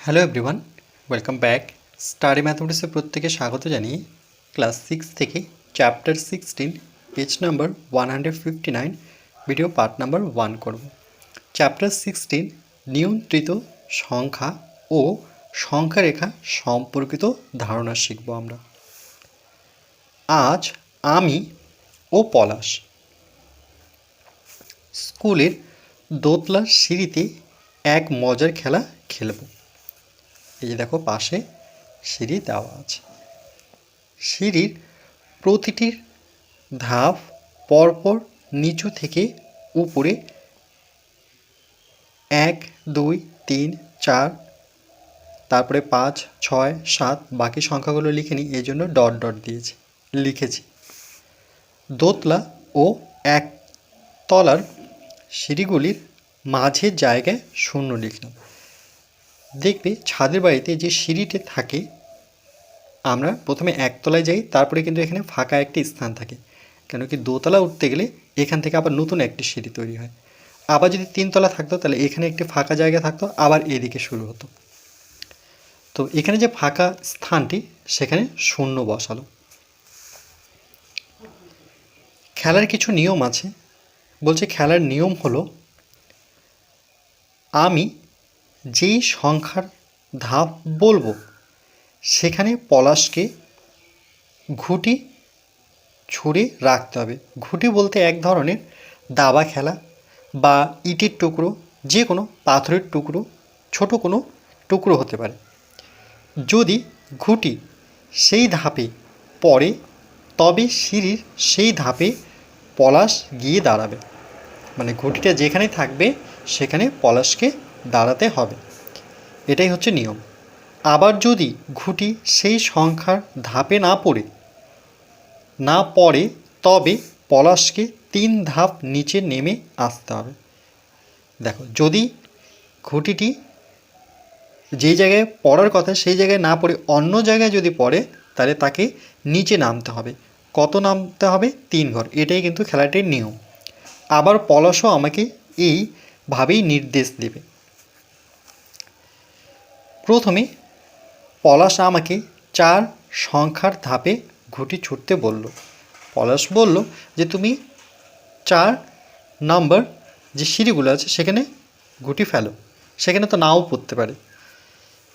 Hello everyone welcome back study ম্যাথমেটিক্সে প্রত্যেকে স্বাগত জানিয়ে ক্লাস সিক্স থেকে chapter sixteen page number one hundred fifty nine video part number one করব। Chapter sixteen নিয়ন্ত্রিত সংখ্যা ও সংখ্যা রেখা সম্পর্কিত ধারণা শিখব আমরা। আজ আমি ও পলাশ স্কুলের দোতলার সিঁড়িতে এক মজার খেলা খেলব। এই যে দেখো পাশে সিঁড়ি দেওয়া আছে। সিঁড়ির প্রতিটির ধাপ পরপর নিচু থেকে উপরে এক, দুই, তিন, চার, তারপরে পাঁচ, ছয়, সাত, বাকি সংখ্যাগুলো লিখে নিই, এই জন্য ডট ডট দিয়েছি, লিখেছি। দোতলা ও এক তলার সিঁড়িগুলির মাঝের জায়গায় শূন্য লিখলাম। দেখবে ছাদের বাড়িতে যে সিঁড়িতে থাকে, আমরা প্রথমে একতলায় যাই, তারপরে কিন্তু এখানে ফাঁকা একটি স্থান থাকে। কেন কি দোতলা উঠতে গেলে এখান থেকে আবার নতুন একটি সিঁড়ি তৈরি হয়। আবার যদি তিনতলা থাকতো, তাহলে এখানে একটি ফাঁকা জায়গা থাকতো, আবার এদিকে শুরু হতো। তো এখানে যে ফাঁকা স্থানটি, সেখানে শূন্য বসালো। খেলার কিছু নিয়ম আছে। বলছে খেলার নিয়ম হলো, আমি যেই সংখ্যার ধাপ বলব, সেখানে পলাশকে ঘুটি ছুঁড়ে রাখতে হবে। ঘুটি বলতে এক ধরনের দাবা খেলা বা ইটের টুকরো, যে কোনো পাথরের টুকরো, ছোট কোনো টুকরো হতে পারে। যদি ঘুটি সেই ধাপে পড়ে, তবে সিঁড়ির সেই ধাপে পলাশ গিয়ে দাঁড়াবে। মানে ঘুটিটা যেখানে থাকবে, সেখানে পলাশকে দাঁড়াতে হবে। এটাই হচ্ছে নিয়ম। আবার যদি ঘুটি সেই সংখ্যার ধাপে না পড়ে না পড়ে, তবে পলাশকে তিন ধাপ নিচে নেমে আসতে হবে। দেখো, যদি ঘুটিটি যেই জায়গায় পড়ার কথা সেই জায়গায় না পড়ে, অন্য জায়গায় যদি পড়ে, তাহলে তাকে নিচে নামতে হবে। কত নামতে হবে? তিন ঘর। এটাই কিন্তু খেলাটির নিয়ম। আবার পলাশও আমাকে এইভাবেই নির্দেশ দেবে। প্রথমে পলাশ আমাকে চার সংখ্যার ধাপে ঘুটি ছুটতে বলল। পলাশ বলল যে, তুমি চার নাম্বার যে সিঁড়িগুলো আছে সেখানে ঘুটি ফেলো। সেখানে তো নাও পড়তে পারে।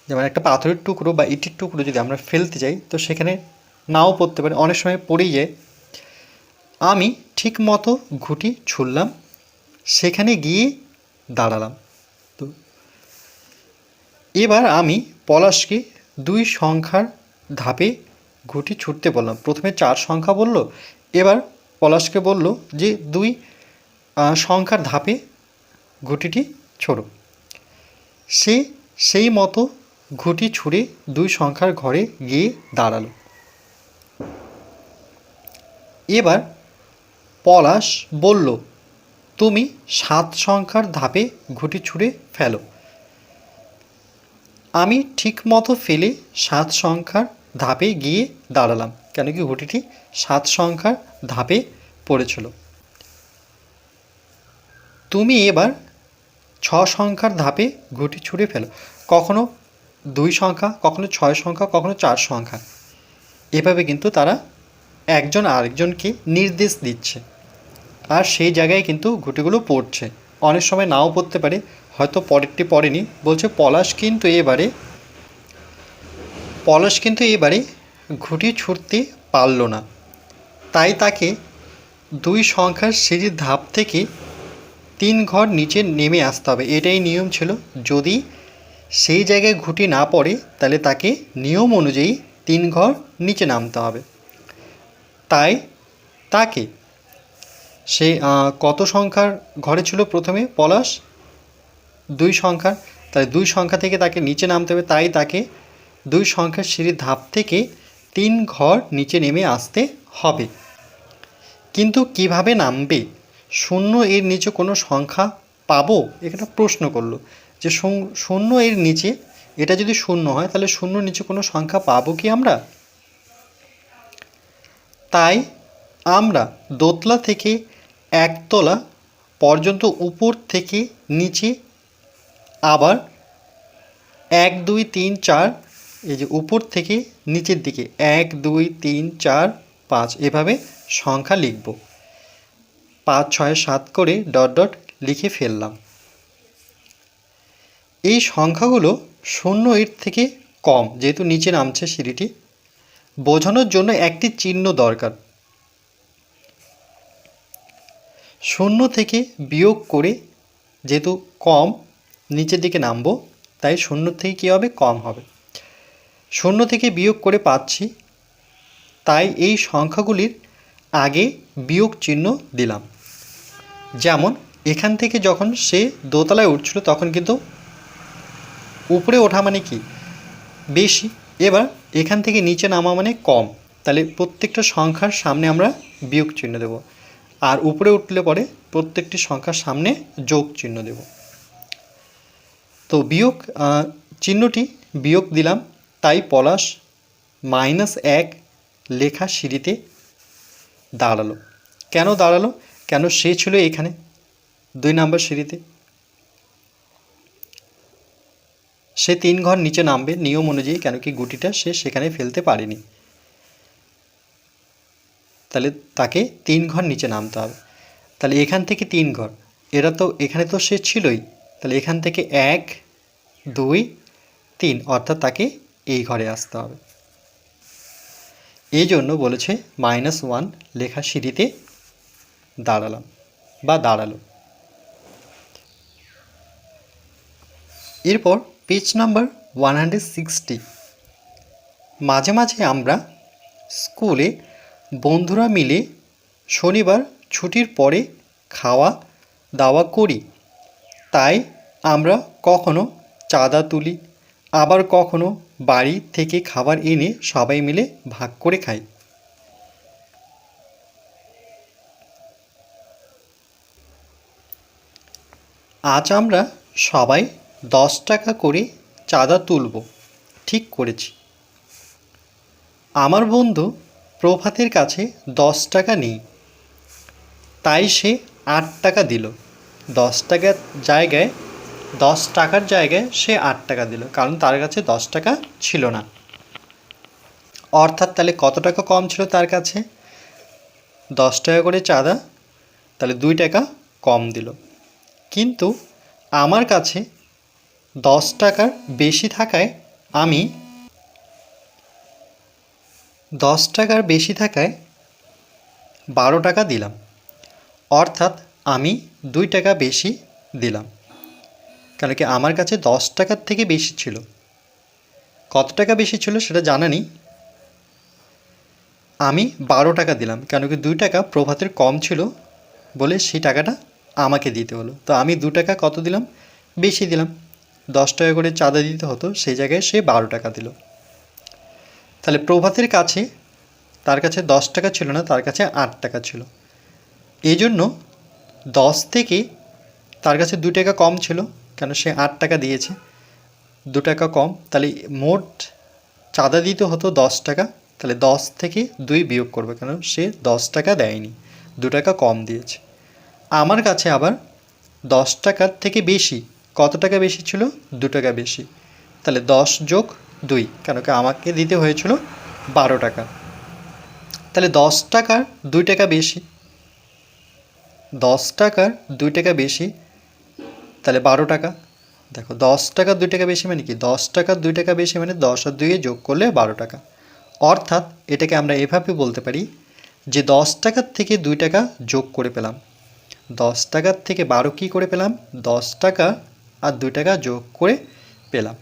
যেমন একটা পাথরের টুকরো বা ইটের টুকরো যদি আমরা ফেলতে যাই, তো সেখানে নাও পড়তে পারে। অনেক সময় পড়েই যায়। আমি ঠিক মতো ঘুটি ছুড়লাম। সেখানে গিয়ে দাঁড়ালাম। এবার আমি পলাশকে দুই সংখ্যার ধাপে ঘুটি ছুটতে বললাম। প্রথমে চার সংখ্যা বলল, এবার পলাশকে বলল যে দুই সংখ্যার ধাপে ঘুটিটি ছোড়ো। সে সেই মতো ঘুটি ছুঁড়ে দুই সংখ্যার ঘরে গিয়ে দাঁড়াল। এবার পলাশ বলল, তুমি সাত সংখ্যার ধাপে ঘুটি ছুঁড়ে ফেলো। আমি ঠিক মতো ফেলে সাত সংখ্যার ধাপে গিয়ে দাঁড়ালাম। কেন কি ঘুটিটি সাত সংখ্যার ধাপে পড়েছিল। তুমি এবার ছ সংখ্যার ধাপে ঘুটি ছুঁড়ে ফেলো। কখনো দুই সংখ্যা, কখনো ছয় সংখ্যা, কখনো চার সংখ্যা। এভাবে কিন্তু তারা একজন আরেকজনকে নির্দেশ দিচ্ছে। আর সেই জায়গায় কিন্তু ঘুটিগুলো পড়ছে। অনেক সময় নাও পড়তে পারে হয়তো পরেরটি পড়েনি। বলছে পলাশ কিন্তু এবারে, পলাশ কিন্তু এবারে ঘুটি ছুটতে পারল না। তাই তাকে দুই সংখ্যার সিঁড়ির ধাপ থেকে তিন ঘর নিচে নেমে আসতে হবে। এটাই নিয়ম ছিল। যদি সেই জায়গায় ঘুটি না পড়ে, তাহলে তাকে নিয়ম অনুযায়ী তিন ঘর নিচে নামতে হবে। তাই তাকে সে কত সংখ্যার ঘরে ছিল প্রথমে? পলাশ দুই সংখ্যার তাই দুই সংখ্যা থেকে তাকে নিচে নামতে হবে, তাই তাকে দুই সংখ্যার সিঁড়ির ধাপ থেকে তিন ঘর নিচে নেমে আসতে হবে। কিন্তু কীভাবে নামবে? শূন্য এর নিচে কোনো সংখ্যা পাবো? এখানে প্রশ্ন করল যে শূন্য এর নিচে এটা যদি শূন্য হয়, তাহলে শূন্য নিচে কোনো সংখ্যা পাবো কি আমরা? তাই আমরা দোতলা থেকে একতলা পর্যন্ত উপর থেকে নিচে আবার এক, দুই, তিন, চার, এই যে উপর থেকে নিচের দিকে এক, দুই, তিন, চার, পাঁচ, এভাবে সংখ্যা লিখব। পাঁচ, ছয়, সাত করে ডট ডট লিখে ফেললাম। এই সংখ্যাগুলো শূন্য এর থেকে কম, যেহেতু নিচে নামছে সিঁড়িটি, বোঝানোর জন্য একটি চিহ্ন দরকার। শূন্য থেকে বিয়োগ করে যেহেতু কম নিচের দিকে নামবো, তাই শূন্য থেকে কী হবে? কম হবে। শূন্য থেকে বিয়োগ করে পাচ্ছি, তাই এই সংখ্যাগুলির আগে বিয়োগ চিহ্ন দিলাম। যেমন, এখান থেকে যখন সে দোতলায় উঠছিল, তখন কিন্তু উপরে ওঠা মানে কি? বেশি। এবার এখান থেকে নিচে নামা মানে কম। তাহলে প্রত্যেকটা সংখ্যার সামনে আমরা বিয়োগ চিহ্ন দেব। আর উপরে উঠলে পরে প্রত্যেকটি সংখ্যার সামনে যোগ চিহ্ন দেব। তো বিয়োগ চিহ্নটি বিয়োগ দিলাম, তাই পলাশ মাইনাস এক লেখা সিঁড়িতে দাঁড়াল। কেন দাঁড়াল? কেন সে ছিল এখানে, দুই নাম্বার সিঁড়িতে। সে তিন ঘর নিচে নামবে, নিয়ম অনুযায়ী, কেন কি গুটিটা সে সেখানে ফেলতে পারেনি। তাহলে তাকে তিন ঘর নিচে নামতে হবে। তাহলে এখান থেকে তিন ঘর, এরা তো, এখানে তো সে ছিলই। তাহলে এখান থেকে এক, দুই, তিন, অর্থাৎ তাকে এই ঘরে আসতে হবে। এই জন্য বলেছে মাইনাস ওয়ান লেখা সিঁড়িতে দাঁড়ালাম বা দাঁড়াল। এরপর পেজ নাম্বার ওয়ান মাঝে মাঝে আমরা স্কুলে বন্ধুরা মিলে শনিবার ছুটির পরে খাওয়া দাওয়া করি। তাই আমরা কখনো চাঁদা তুলি, আবার কখনো বাড়ি থেকে খাবার এনে সবাই মিলে ভাগ করে খাই। আজ আমরা সবাই দশ টাকা করে চাঁদা তুলব, ঠিক করেছি। আমার বন্ধু প্রভাতের কাছে দশ টাকা নেই, তাই সে আট টাকা দিল। দশ টাকার জায়গায় দশ টাকার জায়গায় সে আট টাকা দিল, কারণ তার কাছে দশ টাকা ছিল না। অর্থাৎ তাহলে কত টাকা কম ছিল তার কাছে? দশ টাকা করে চাঁদা, তাহলে দুই টাকা কম দিল। কিন্তু আমার কাছে দশ টাকার বেশি থাকায় আমি দশ টাকার বেশি থাকায় বারো টাকা দিলাম। অর্থাৎ আমি দুই টাকা বেশি দিলাম। কেন কি আমার কাছে দশ টাকার থেকে বেশি ছিল? কত টাকা বেশি ছিল সেটা জানা নেই। আমি বারো টাকা দিলাম, কেন কি দুই টাকা প্রভাতের কম ছিল বলে সেই টাকাটা আমাকে দিতে হলো। তো আমি দু টাকা কত দিলাম? বেশি দিলাম। দশ টাকা করে চাঁদা দিতে হতো, সেই জায়গায় সে বারো টাকা দিল। তাহলে প্রভাতের কাছে, তার কাছে দশ টাকা ছিল না, তার কাছে আট টাকা ছিল। এই জন্য দশ থেকে তার কাছে দু টাকা কম ছিল। কেন সে আট টাকা দিয়েছে? দু টাকা কম, তাহলে মোট চাঁদা দিতে হতো দশ টাকা, তাহলে দশ থেকে দুই বিয়োগ করবে কেন সে দশ টাকা দেয়নি, দু টাকা কম দিয়েছে। আমার কাছে আবার দশ টাকার থেকে বেশি, কত টাকা বেশি ছিল? দু টাকা বেশি, তাহলে দশ যোগ দুই, কেন কি আমাকে দিতে হয়েছিল বারো টাকা। তাহলে দশ টাকার দুই টাকা বেশি, দশ টাকার দুই টাকা বেশি তাহলে বারো টাকা। দেখো, দশ টাকা দুই টাকা বেশি মানে কি? দশ টাকার দুই টাকা বেশি মানে দশ আর দুইয়ে যোগ করলে বারো টাকা। অর্থাৎ এটাকে আমরা এভাবে বলতে পারি যে দশ টাকার থেকে দুই টাকা যোগ করে পেলাম। দশ টাকার থেকে বারো কী করে পেলাম? দশ টাকা আর দুই টাকা যোগ করে পেলাম।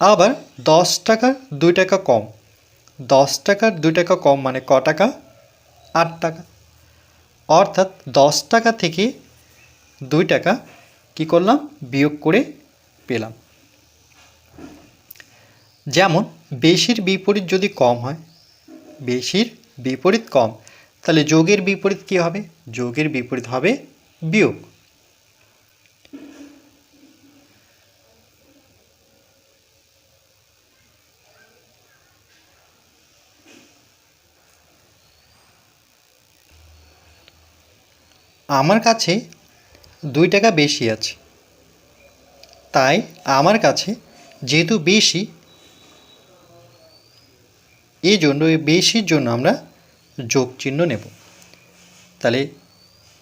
আবার দশ টাকার দুই টাকা কম। দশ টাকার দুই টাকা কম মানে ক টাকা? আট টাকা। অর্থাৎ দশ টাকা থেকে দুই টাকা কি করলাম? বিয়োগ করে পেলাম। যেমন, বেশির বিপরীত যদি কম হয়, বেশির বিপরীত কম, তাহলে যোগের বিপরীত কী হবে? যোগের বিপরীত হবে বিয়োগ। আমার কাছে দুই টাকা বেশি আছে। তাই আমার কাছে যেহেতু বেশি, এই জন্য বেশির জন্য আমরা যোগ চিহ্ন নেব। তাহলে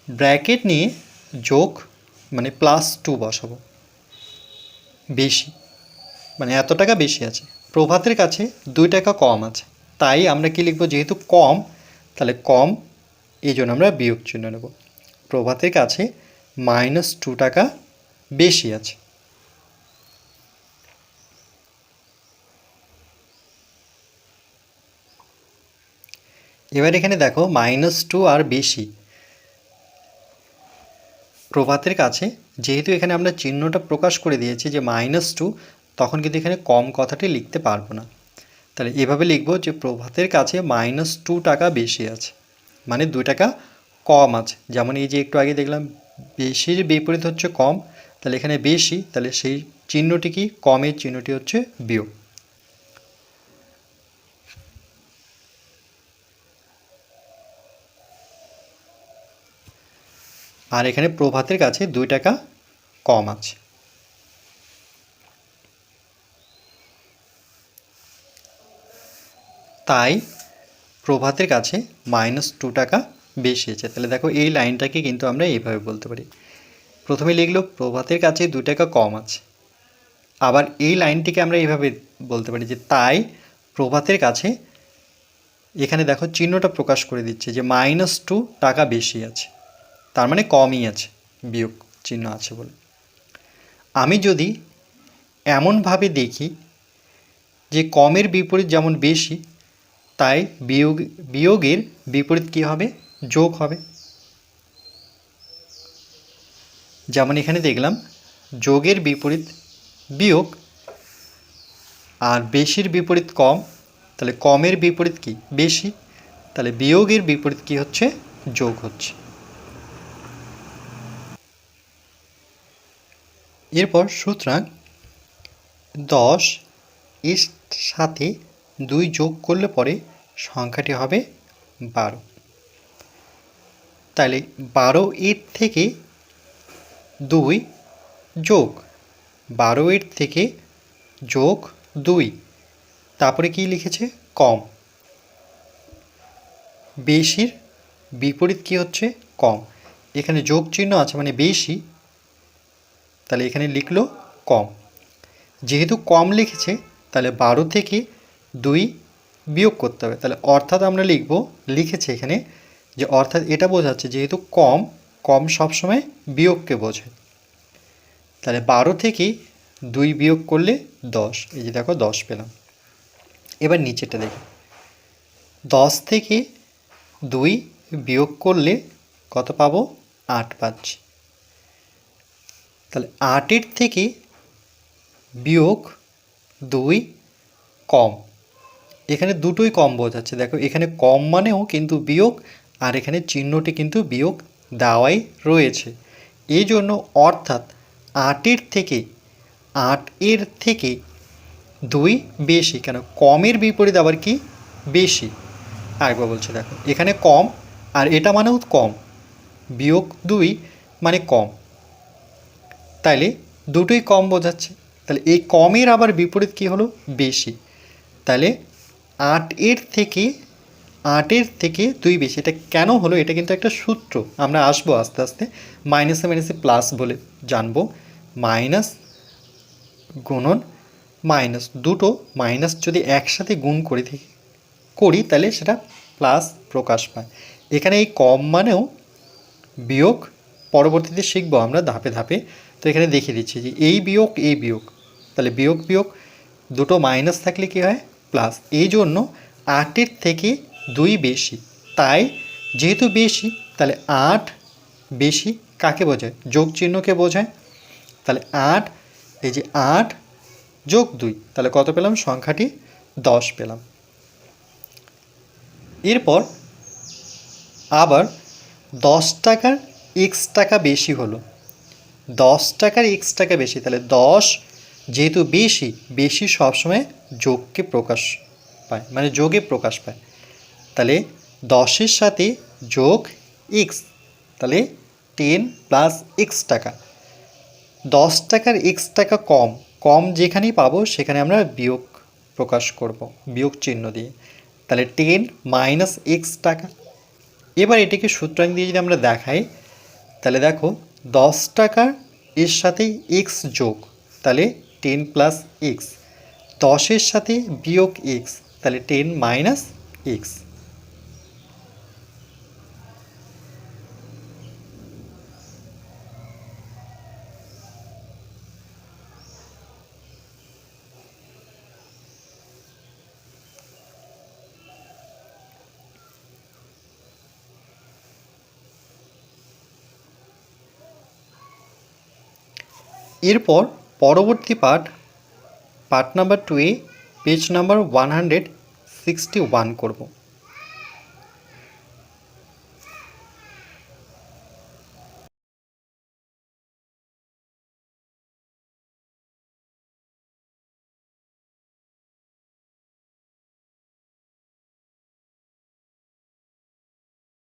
ব্র্যাকেট নিয়ে যোগ মানে প্লাস টু বসাবো। বেশি মানে এত টাকা বেশি আছে। প্রভাতের কাছে দুই টাকা কম আছে। তাই আমরা কি লিখব? যেহেতু কম, তাহলে কম, এই জন্য আমরা বিয়োগ চিহ্ন নেব। প্রভাতের কাছে মাইনাস টু টাকা বেশি আছে। এবার এখানে দেখো মাইনাস টু আর বেশি। প্রভাতের কাছে যেহেতু এখানে আমরা চিহ্নটা প্রকাশ করে দিয়েছি যে মাইনাস টু, তখন কিন্তু এখানে কম কথাটি লিখতে পারব না। তাহলে এভাবে লিখব যে প্রভাতের কাছে মাইনাস টু টাকা বেশি আছে। মানে দু টাকা কম আছে। যেমন এই যে একটু আগে দেখলাম বেশির বিপরীত হচ্ছে কম, তাহলে এখানে বেশি, তাহলে সেই চিহ্নটি কি? কমের চিহ্নটি হচ্ছে বিয়োগ। আর এখানে প্রভাতের কাছে দুই টাকা কম আছে। তাই প্রভাতের কাছে মাইনাস টু টাকা বেশি আছে তাহলে দেখো এই লাইনটাকে কিন্তু আমরা এইভাবে বলতে পারি। প্রথমে লিখলো, প্রভাতের কাছে দু টাকা কম আছে। আবার এই লাইনটিকে আমরা এইভাবে বলতে পারি যে, তাই প্রভাতের কাছে এখানে দেখো চিহ্নটা প্রকাশ করে দিচ্ছে যে, মাইনাস টু টাকা বেশি আছে। তার মানে কমই আছে, বিয়োগ চিহ্ন আছে বলে। আমি যদি এমনভাবে দেখি যে, কমের বিপরীত যেমন বেশি, তাই বিয়োগ, বিয়োগের বিপরীত কী হবে? যোগ হবে। যেমন এখানে দেখলাম, যোগের বিপরীত বিয়োগ আর বেশির বিপরীত কম, তাহলে কমের বিপরীত কি? বেশি। তাহলে বিয়োগের বিপরীত কি হচ্ছে? যোগ হচ্ছে। এরপর সুতরাং দশ এর সাথে দুই যোগ করলে পরে সংখ্যাটি হবে বারো। তাহলে বারো এর থেকে দুই যোগ। বারো এর থেকে যোগ দুই। তারপরে কি লিখেছে? কম। বেশির বিপরীত কি হচ্ছে? কম। এখানে যোগ চিহ্ন আছে মানে বেশি। তাহলে এখানে লিখলো কম। যেহেতু কম লিখেছে, তাহলে বারো থেকে দুই বিয়োগ করতে হবে। তাহলে অর্থাৎ আমরা লিখব, লিখেছে এখানে যে অর্থাৎ এটা বোঝাচ্ছে যেহেতু কম কম সবসময় বিয়োগকে বোঝায় তাহলে বারো থেকে দুই বিয়োগ করলে দশ, এই যে দেখো দশ পেলাম। এবার নিচেটা দেখি। দশ থেকে দুই বিয়োগ করলে কত পাবো? আট পাচ্ছি। তাহলে আটের থেকে বিয়োগ দুই কম। এখানে দুটোই কম বোঝাচ্ছে। দেখো এখানে কম মানেও কিন্তু বিয়োগ আর এখানে চিহ্নটি কিন্তু বিয়োগ দেওয়াই রয়েছে। এই জন্য অর্থাৎ আটের থেকে আট এর থেকে দুই বেশি, কেন কমের বিপরীত আবার কি? বেশি। আরেকবার বলছি, দেখো, এখানে কম আর এটা মানেও কম। বিয়োগ দুই মানে কম। তাইলে দুটোই কম বোঝাচ্ছে। তাহলে এই কমের আবার বিপরীত কি হলো? বেশি। তাহলে আট এর থেকে আটের থেকে দুই বেশি। এটা কেন হলো? এটা কিন্তু একটা সূত্র। আমরা আসব আস্তে আস্তে। মাইনাসে মাইনাসে প্লাস বলে জানব। মাইনাস গুণন মাইনাস দুটো মাইনাস যদি একসাথে গুণ করে থাকি, করি, তাহলে সেটা প্লাস প্রকাশ পায়। এখানে এই কম মানেও বিয়োগ পরবর্তীতে শিখব আমরা ধাপে ধাপে। তো এখানে দেখিয়ে দিচ্ছি যে এই বিয়োগ এই বিয়োগ। তাহলে বিয়োগ বিয়োগ, দুটো মাইনাস থাকলে কী হয়? প্লাস। এই জন্য আটের থেকে দুই বেশি। তাই যেহেতু বেশি, তাহলে আট বেশি কাকে বোঝায়? যোগ চিহ্নকে বোঝায়। তাহলে আট, এই যে আট যোগ দুই, তাহলে কত পেলাম? সংখ্যাটি দশ পেলাম। এরপর আবার দশ টাকার এক্স টাকা বেশি হলো। দশ টাকার এক্স টাকা বেশি, তাহলে দশ যেহেতু বেশি বেশি সবসময় যোগকে প্রকাশ পায় মানে যোগে প্রকাশ পায়। তাহলে দশের সাথে যোগ এক্স তাহলে টেন প্লাস এক্স টাকা। দশ টাকার এক্স টাকা কম কম যেখানেই পাবো সেখানে আমরা বিয়োগ প্রকাশ করব, বিয়োগ চিহ্ন দিয়ে। তাহলে টেন মাইনাস এক্স টাকা। এবার এটিকে সূত্রাং দিয়ে যদি আমরা দেখাই, তাহলে দেখো দশ টাকার এর সাথে এক্স যোগ, তাহলে টেন প্লাস এক্স দশের সাথে বিয়োগ এক্স তাহলে টেন মাইনাস এক্স এরপর পরবর্তী part part number two page number one hundred sixty one করব।